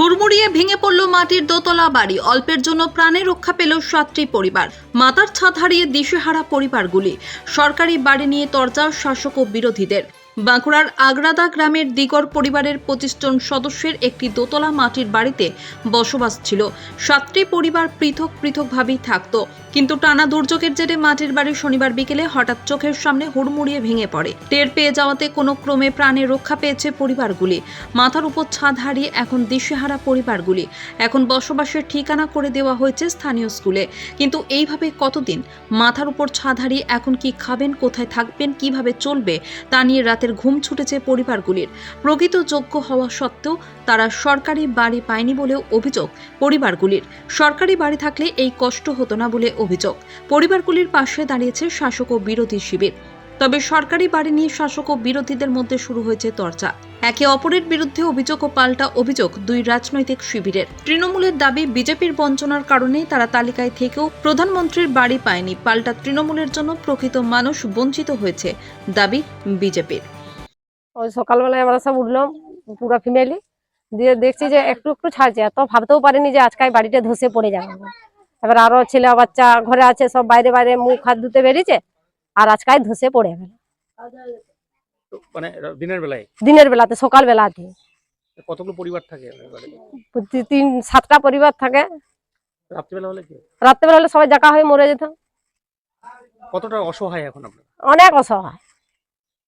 হুড়মুড়িয়ে ভেঙে পড়ল মাটির দোতলা বাড়ি। অল্পের জন্য প্রাণে রক্ষা পেল সাতটি পরিবার। মাতার ছাদ হারিয়ে দিশেহারা পরিবারগুলি। সরকারি বাড়ি নিয়ে তরজা শাসক ও বিরোধীদের। বাঁকুড়ার আগ্রাদা গ্রামের দিগর পরিবারের পঁচিশ জন সদস্যের একটি দোতলা মাটির বাড়িতে বসবাস ছিল। সাতটি পরিবার পৃথক পৃথকভাবেই থাকত। কিন্তু টানা দুর্যোগের জেরে মাটির বাড়ি শনিবার বিকেলে হঠাৎ চোখের সামনে হুড়মুড়িয়ে ভেঙে পড়ে। টের পেয়ে যাওয়াতে কোনো ক্রমে প্রাণে রক্ষা পেয়েছে পরিবারগুলি। মাথার উপর ছাদ হারিয়ে এখন দিশেহারা পরিবারগুলি। এখন বসবাসের ঠিকানা করে দেওয়া হয়েছে স্থানীয় স্কুলে। কিন্তু এইভাবে কতদিন? মাথার উপর ছাদ হারিয়ে এখন কি খাবেন, কোথায় থাকবেন, কীভাবে চলবে, তা নিয়ে রাতের ঘুম ছুটেছে পরিবারগুলির। প্রকৃত যোগ্য হওয়া সত্ত্বেও তারা সরকারি বাড়ি পায়নি বলেও অভিযোগ পরিবারগুলির। সরকারি বাড়ি থাকলে এই কষ্ট হতো না বলে অভিযোগ। পরিবারগুলির পাশে দাঁড়িয়েছে শাসক ও বিরোধী শিবির। তবে সরকারি বাড়ি নিয়ে শাসক ও বিরোধীদের মধ্যে শুরু হয়েছে চর্চা। একে অপরের বিরুদ্ধে অভিযোগ ও পাল্টা অভিযোগ দুই রাজনৈতিক শিবিরের। তৃণমূলের দাবি, বিজেপির বঞ্চনার কারণে তারা তালিকায় থেকেও প্রধানমন্ত্রীর বাড়ি পায়নি। পাল্টা তৃণমূলের জন্য প্রকৃত মানুষ বঞ্চিত হয়েছে, দাবি বিজেপির। ওই সকালবেলায় আমরা সব উঠলাম, পুরো ফ্যামিলি দিয়ে দেখছি যে একটু একটু ছাড়ছে এত ভাবতেও পারিনি যে আজকে বাড়িটা ধসে পড়ে যাবে। এবার আরও ছেলে বাচ্চা ঘরে আছে সব বাইরে বাইরে মুখ হাত ধুতে বেরিয়েছে আর আজকাল ধসে পড়ে গেল। মানে দিনের বেলায়? দিনের বেলাতে সকাল বেলাতে কতগুলো পরিবার থাকে তিন সাতটা পরিবার থাকে। রাত্রিবেলা হলে কি? রাত্রেবেলা হলে সবাই জাকা হয়ে মরে যেত। কতটা অসহায় এখন আপনারা? অনেক অসহায়।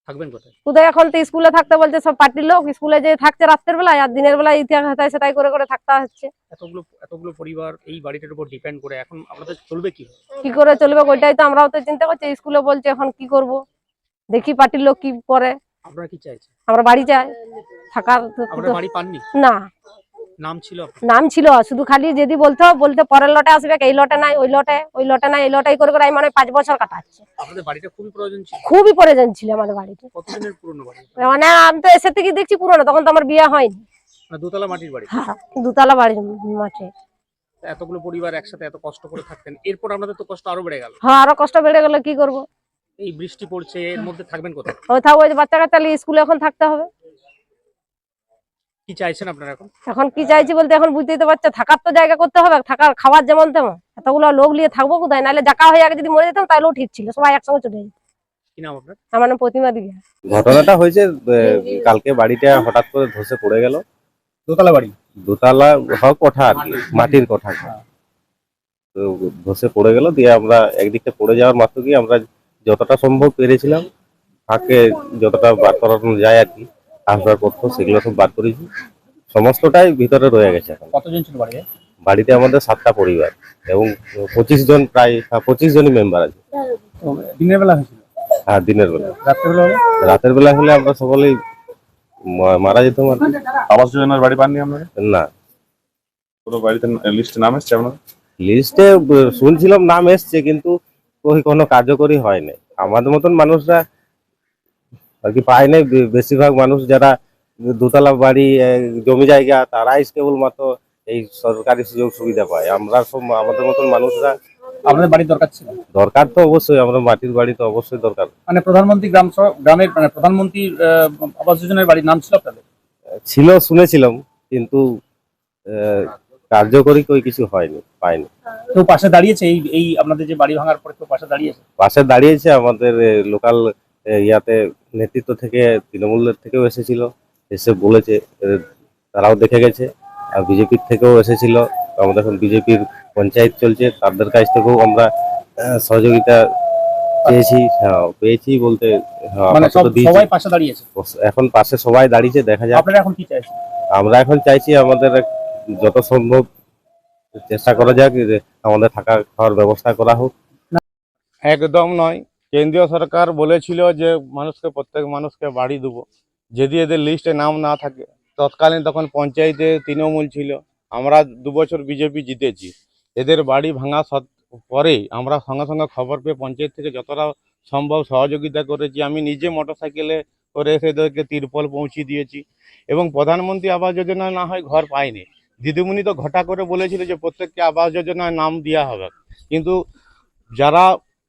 থাকবেন কোথায়? কোথায় এখন তো স্কুলে থাকতে বলছে সব পার্টির লোক স্কুলে যে থাকছে রাত্রের বেলায় আর দিনের বেলায় ইতিহাস হাতায় সেটাই করে করে থাকতে হচ্ছে। এতগুলো এতগুলো পরিবার এই বাড়িটার উপর ডিপেন্ড করে এখন আপনাদের চলবে কি? কি করে চলবে ওইটাই তো আমরাও তো চিন্তা করছি স্কুলে বলছে এখন কি করব? দেখি পার্টির লোক কি করে। আপনারা কি চাইছেন? আমরা বাড়ি যাই থাকার বাড়ি পাননি? না। নাম ছিল নাম ছিল শুধু খালি যদি বলতো বলতে পরের লটে আসবে এই লটে নাই ওই লটে ওই লটে নাই এই লটাই করে করে মানে পাঁচ বছর কাটাচ্ছি। বাড়িটা খুবই প্রয়োজন ছিল। খুবই প্রয়োজন ছিল আমাদের বাড়িতে কতদিনের পুরনো বাড়ি? মানে আমি তো এসে থেকে দেখছি পুরোনো তখন তো আমার বিয়ে হয়নি। মানে দোতলা মাটির বাড়ি। হ্যাঁ দুতলা বাড়ির মাঠে। এতগুলো পরিবার একসাথে এত কষ্ট করে থাকতেন এরপর আপনাদের তো কষ্ট আরও বেড়ে গেল। হ্যাঁ আরও কষ্ট বেড়ে গেলে কি করব? এই বৃষ্টি পড়ছে এর মধ্যে থাকবেন কোথায়? থাকব ওই বাচ্চা কাচ্চা স্কুলে এখন থাকতে হবে। কি চাইছেন আপনারা এখন? এখন কি চাইছি বলতে এখন বুঝতেই তো পারছ থাকার তো জায়গা করতে হবে থাকার খাওয়ার যেমন তেমন। এতগুলো লোক নিয়ে থাকব কোথায়? নাহলে জাকা হয়ে আগে যদি মরে যেতাম তাহলেও ঠিক ছিল সবাই একসঙ্গে চলে যেত। কি নাম আমার নাম প্রতিমা ঘটনাটা হয়েছে কালকে বাড়িটা হঠাৎ করে ধসে পড়ে গেল। দোতলা বাড়ি? দোতলা হোক কোঠা আর কি মাটির কোঠা। তো ধসে পড়ে গেল দিয়ে আমরা একদিকটা পড়ে যাওয়ার মাত্র কি আমরা যতটা সম্ভব পেরেছিলাম ফাঁকে যতটা বার করানো যায় আর কি। আসবাবপত্র সেগুলো সব বার করেছি। সমস্তটাই ভিতরে রয়ে গেছে এখন। কতজন ছিল বাড়ি বাড়িতে আমাদের সাতটা পরিবার এবং পঁচিশ জন প্রায় হ্যাঁ, পঁচিশ জনই মেম্বার আছে। দিনের বেলা হয়েছিল? হ্যাঁ দিনের বেলা। রাত্রেবেলা হলে? রাতের বেলা হলে আমরা সকলেই মারা যেতাম আর আবাস যোজনার বাড়ি পাননি আপনারা? না। পুরো বাড়িতে লিস্টে নাম এসছে আপনার? লিস্টে শুনছিলাম নাম এসছে কিন্তু ওই কোনো কার্যকরী হয় নাই। আমাদের মতন মানুষরা আর কি পায় নাই। বেশিরভাগ মানুষ যারা দোতলা বাড়ি জমি জায়গা তারাই কেবলমাত্র এই সরকারি সুযোগ সুবিধা পায়। আমরা সব আমাদের মতন মানুষরা আপনাদের বাড়ির দরকার ছিল? দরকার তো অবশ্যই আমরা মাটির বাড়ি তো অবশ্যই দরকার। মানে প্রধানমন্ত্রী গ্রাম গ্রামের মানে প্রধানমন্ত্রী আবাস যোজনার বাড়ির নাম ছিল আপনাদের? ছিল শুনেছিলাম কিন্তু কার্যকরী কই কিছু হয়নি পাইনি কেউ পাশে দাঁড়িয়েছে এই এই আপনাদের যে বাড়ি ভাঙার পরে কেউ পাশে দাঁড়িয়েছে? পাশে দাঁড়িয়েছে আমাদের লোকাল ইয়াতে নেতৃত্ব থেকে তৃণমূলের থেকেও এসেছিল এসে বলেছে তারাও দেখে গেছে আর বিজেপির থেকেও এসেছিল। আমাদের এখন বিজেপির পঞ্চায়েত চলছে তাদের কাছ থেকেও আমরা সহযোগিতা পেয়েছি হ্যাঁ পেয়েছি বলতে হ্যাঁ, মানে আপাতত সব দিয়েছি। সবাই পাশে দাঁড়িয়েছে? এখন পাশে সবাই দাঁড়িয়েছে দেখা যায় আপনারা এখন কি চাইছেন? আমরা এখন চাইছি আমাদের এক- যত সম্ভব চেষ্টা করা যাক আমাদের থাকা খাওয়ার ব্যবস্থা করা হোক। একদম নয়। কেন্দ্রীয় সরকার বলেছিল যে মানুষকে, প্রত্যেক মানুষকে বাড়ি দেবো। যদি এদের লিস্টে নাম না থাকে, তৎকালীন তখন পঞ্চায়েতে তৃণমূল ছিল। আমরা দু বছর বিজেপি জিতেছি। এদের বাড়ি ভাঙা পরেই আমরা সঙ্গে সঙ্গে খবর পেয়ে পঞ্চায়েত থেকে যতটা সম্ভব সহযোগিতা করেছি। আমি নিজে মোটরসাইকেলে করে এসে এদেরকে তিরপল পৌঁছে দিয়েছি। এবং প্রধানমন্ত্রী আবাস যোজনা না হয় ঘর পায়নি। দিদিমণি তো ঘটা করে বলেছিল যে প্রত্যেককে আবাস যোজনায় নাম দেওয়া হবে। কিন্তু যারা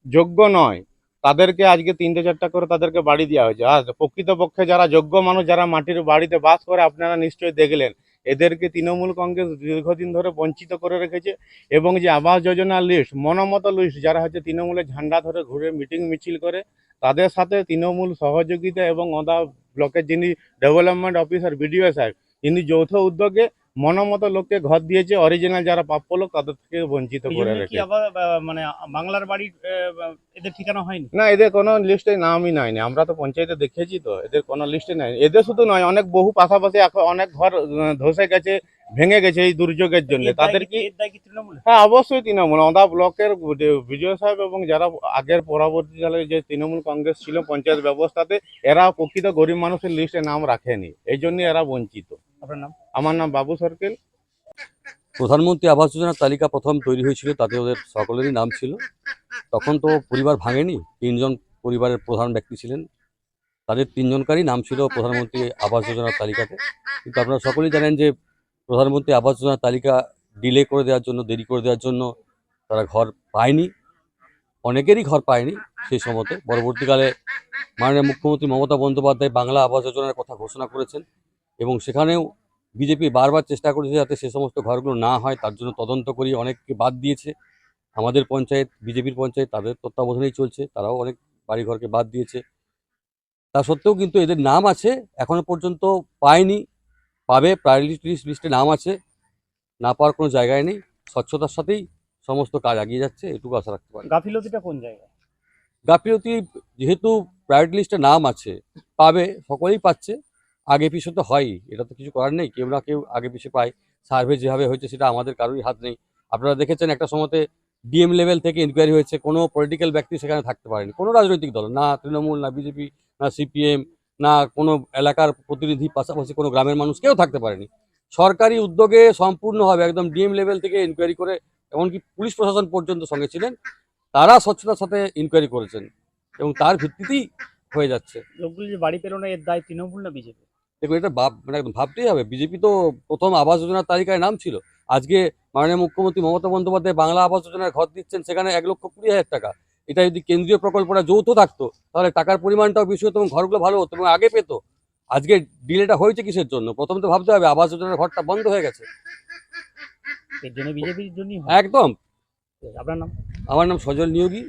যোগ্য নয় তাদেরকে আজকে তিনটে চারটা করে তাদেরকে বাড়ি দেওয়া হয়েছে। আর প্রকৃতপক্ষে যারা যোগ্য মানুষ, যারা মাটির বাড়িতে বাস করে, আপনারা নিশ্চয়ই দেখলেন। এদেরকে তৃণমূল কংগ্রেস দীর্ঘদিন ধরে বঞ্চিত করে রেখেছে এবং যে আবাস যোজনা লিস্ট, মনোমত লিস্ট, যারা হচ্ছে তৃণমূলের ঝান্ডা ধরে ঘুরে মিটিং মিছিল করে, তাদের সাথে তৃণমূল সহযোগিতা এবং ওদা ব্লকের যিনি ডেভেলপমেন্ট অফিসার, বিডিও সাহেব তিনি যৌথ উদ্যোগে মনোমত লোককে ঘর দিয়েছে অরিজিনাল যারা প্রাপ্য লোক তাদের থেকে বঞ্চিত করে আবার মানে বাংলার বাড়ি এদের ঠিকানা হয়নি? না এদের কোনো লিস্টে নামই নাইনি। আমরা তো পঞ্চায়েতে দেখেছি তো এদের কোনো লিস্টে নাই এদের শুধু নয় অনেক বহু পাশাপাশি এখন অনেক ঘর ধসে গেছে ভেঙে গেছে এই দুর্যোগের জন্য। তাদের কি হ্যাঁ অবশ্যই তৃণমূল। ওদা ব্লকের বিজয় সাহেব এবং যারা আগের পরবর্তীকালে যে তৃণমূল কংগ্রেস ছিল পঞ্চায়েত ব্যবস্থাতে এরা প্রকৃত গরিব মানুষের লিস্টে নাম রাখেনি। এই জন্য এরা বঞ্চিত। আপনার নাম? আমার নাম বাবু সরকেল। প্রধানমন্ত্রী আবাস যোজনার তালিকা প্রথম তৈরি হয়েছিল তাতে ওদের সকলেরই নাম ছিল। তখন তো পরিবার ভাঙেনি তিনজন পরিবারের প্রধান ব্যক্তি ছিলেন। তাদের তিনজনকারই নাম ছিল প্রধানমন্ত্রী আবাস যোজনার তালিকাতে। কিন্তু আপনারা সকলেই জানেন যে প্রধানমন্ত্রী আবাস যোজনার তালিকা ডিলে করে দেওয়ার জন্য দেরি করে দেওয়ার জন্য তারা ঘর পায়নি। অনেকেরই ঘর পায়নি সেই সময়তে। পরবর্তীকালে মাননীয় মুখ্যমন্ত্রী মমতা বন্দ্যোপাধ্যায় বাংলা আবাস যোজনার কথা ঘোষণা করেছেন এবং সেখানেও বিজেপি বারবার চেষ্টা করেছে যাতে সে সমস্ত ঘরগুলো না হয় তার জন্য তদন্ত করিয়ে অনেককে বাদ দিয়েছে। আমাদের পঞ্চায়েত বিজেপির পঞ্চায়েত তাদের তত্ত্বাবধানেই চলছে তারাও অনেক বাড়িঘরকে বাদ দিয়েছে। তা সত্ত্বেও কিন্তু এদের নাম আছে এখনও পর্যন্ত পায়নি পাবে প্রায়োরিটি লিস্টে নাম আছে। না পাওয়ার কোনো জায়গায় নেই স্বচ্ছতার সাথেই সমস্ত কাজ এগিয়ে যাচ্ছে এটুকু আশা রাখতে পারি। গাফিলতিটা কোন জায়গায়? গাফিলতি যেহেতু প্রায়োরিটি লিস্টে নাম আছে পাবে সকলেই পাচ্ছে। আগে পিছু তো হয়ই, এটা তো কিছু করার নেই, কেউ না কেউ আগে পিছু পায়। সার্ভে যেভাবে হয়েছে সেটা আমাদের কারোরই হাত নেই। আপনারা দেখেছেন একটা সময়তে ডিএম লেভেল থেকে ইনকোয়ারি হয়েছে, কোনো পলিটিক্যাল ব্যক্তি সেখানে থাকতে পারেনি, কোনো রাজনৈতিক দল, না তৃণমূল, না বিজেপি না সিপিএম না কোনো এলাকার প্রতিনিধি, পাশাপাশি কোনো গ্রামের মানুষ কেউ থাকতে পারেনি। সরকারি উদ্যোগে সম্পূর্ণভাবে একদম ডিএম লেভেল থেকে ইনকোয়ারি করে, এমনকি পুলিশ প্রশাসন পর্যন্ত সঙ্গে ছিলেন, তারা স্বচ্ছতার সাথে ইনকোয়ারি করেছেন এবং তার ভিত্তিতেই হয়ে যাচ্ছে। লোকগুলি যে বাড়ি পেল না এর দায় তৃণমূল না বিজেপি দেখুন এটা ভাব মানে একদম ভাবতেই হবে। বিজেপি তো প্রথম আবাস যোজনার তালিকায় নাম ছিল। আজকে মাননীয় মুখ্যমন্ত্রী মমতা বন্দ্যোপাধ্যায় বাংলা আবাস যোজনার ঘর দিচ্ছেন সেখানে এক লক্ষ কুড়ি হাজার টাকা। এটা যদি কেন্দ্রীয় প্রকল্পটা যৌথ থাকতো তাহলে টাকার পরিমাণটাও বেশি হতো এবং ঘরগুলো ভালো হতো এবং আগে পেতো। আজকে ডিলেটা হয়েছে কিসের জন্য? প্রথম তো ভাবতে হবে আবাস যোজনার ঘরটা বন্ধ হয়ে গেছে। এর জন্য বিজেপির জন্যই একদম। আপনার নাম? আমার নাম সজল নিয়োগী।